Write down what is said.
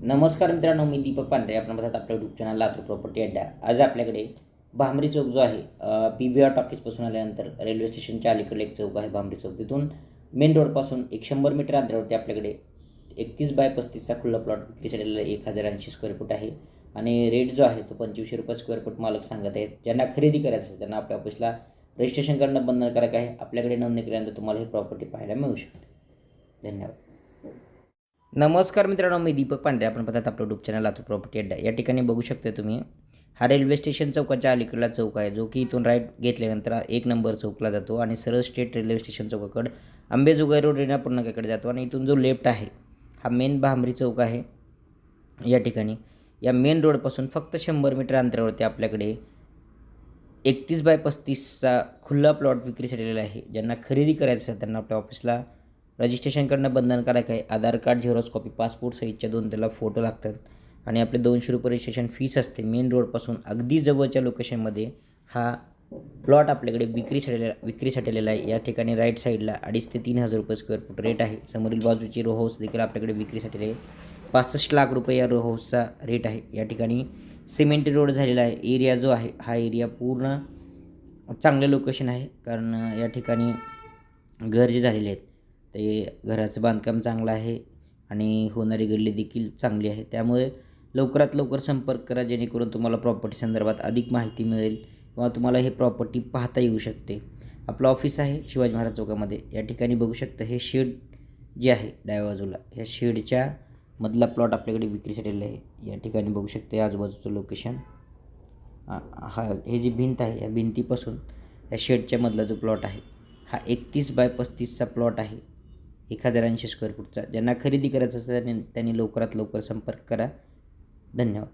नमस्कार मित्रांनो मी दीपक पांढरे आपण बघतात आपल्या यूट्यूब चॅनल लातूर प्रॉपर्टी अड्डा आज आपल्याकडे भांबरी चौक जो आहे पी व्ही आर टॉकीजपासून आल्यानंतर रेल्वे स्टेशनच्या अलीकडे एक चौक आहे भांबरी चौक. तिथून मेन रोडपासून एक शंभर मीटर अंतरावरती आपल्याकडे एकतीस बाय पस्तीसचा खुल्ला प्लॉट विक्रीसाठी एक हजार ऐंशी स्क्वेअर फूट आहे. आणि रेट जो आहे तो पंचवीसशे रुपये स्क्वेअर फूट मालक सांगत आहेत. ज्यांना खरेदी करायचं असेल त्यांना आपल्या ऑफिसला रजिस्ट्रेशन करणं बंधनकारक आहे आपल्याकडे नोंदणी केल्यानंतर तुम्हाला ही प्रॉपर्टी पाहायला मिळू शकते. धन्यवाद. नमस्कार मित्रांनो मी दीपक पांढरे. आपण पाहतात आपलं यूट्यूब चॅनल लातूर प्रॉपर्टी अड्डा. या ठिकाणी बघू शकता तुम्ही हा रेल्वे स्टेशन चौकाच्या अलीकडला चौक आहे जो की इथून राईट घेतल्यानंतर एक नंबर चौकला जातो आणि सरळ स्टेट रेल्वे स्टेशन चौकाकडं आंबेजोगाई रोड रेणापूर नाक्याकडे जातो आणि इथून जो लेफ्ट आहे हा मेन भांबरी चौक आहे. या ठिकाणी या मेन रोडपासून फक्त शंभर मीटर अंतरावरती आपल्याकडे एकतीस बाय पस्तीसचा खुल्ला प्लॉट विक्रीसाठी आहे. ज्यांना खरेदी करायचं असेल त्यांना आपल्या ऑफिसला रजिस्ट्रेशन करणं बंधनकारक आहे. Aadhaar card xerox copy passport सहितच्या दोन त्याला फोटो लागतात. आणि आपले दोनशे रुपये रजिस्ट्रेशन फीस असते मेन रोडपासून अगदी जवळच्या लोकेशनमध्ये. हा प्लॉट आपल्याकडे विक्रीसाठी विक्रीसाठी आलेला आहे. या ठिकाणी राईट साईडला अडीच ते तीन हजार रुपये स्क्वेअर फूट रेट आहे. समोरील बाजूची रो हाऊस देखील आपल्याकडे विक्रीसाठी आहे. पासष्ट लाख रुपये या रो हाऊसचा रेट आहे. या ठिकाणी सिमेंट रोड झालेला आहे. एरिया जो आहे हा एरिया पूर्ण चांगलं लोकेशन आहे. कारण या ठिकाणी घर जे झालेले आहेत ते घराचं बांधकाम चांगलं आहे आणि होणारी गल्ली देखील चांगली आहे. त्यामुळे लवकरात लवकर संपर्क करा जेणेकरून तुम्हाला प्रॉपर्टी संदर्भात अधिक माहिती मिळेल किंवा तुम्हाला हे प्रॉपर्टी पाहता येऊ शकते. आपलं ऑफिस आहे शिवाजी महाराज चौकामध्ये. या ठिकाणी बघू शकता हे शेड जे आहे डाव्या बाजूला या शेडच्या मधला प्लॉट आपल्याकडे विक्रीसाठी आहे. या ठिकाणी बघू शकते आजूबाजूचं लोकेशन हा हे जी भिंत आहे या भिंतीपासून या शेडच्या मधला जो प्लॉट आहे हा एकतीस बाय पस्तीसचा प्लॉट आहे. एक हजार ऐंशी स्क्वेअर फूटचा ज्यांना खरेदी करायचं असेल त्यांनी त्यांनी लवकरात लवकर संपर्क करा. धन्यवाद.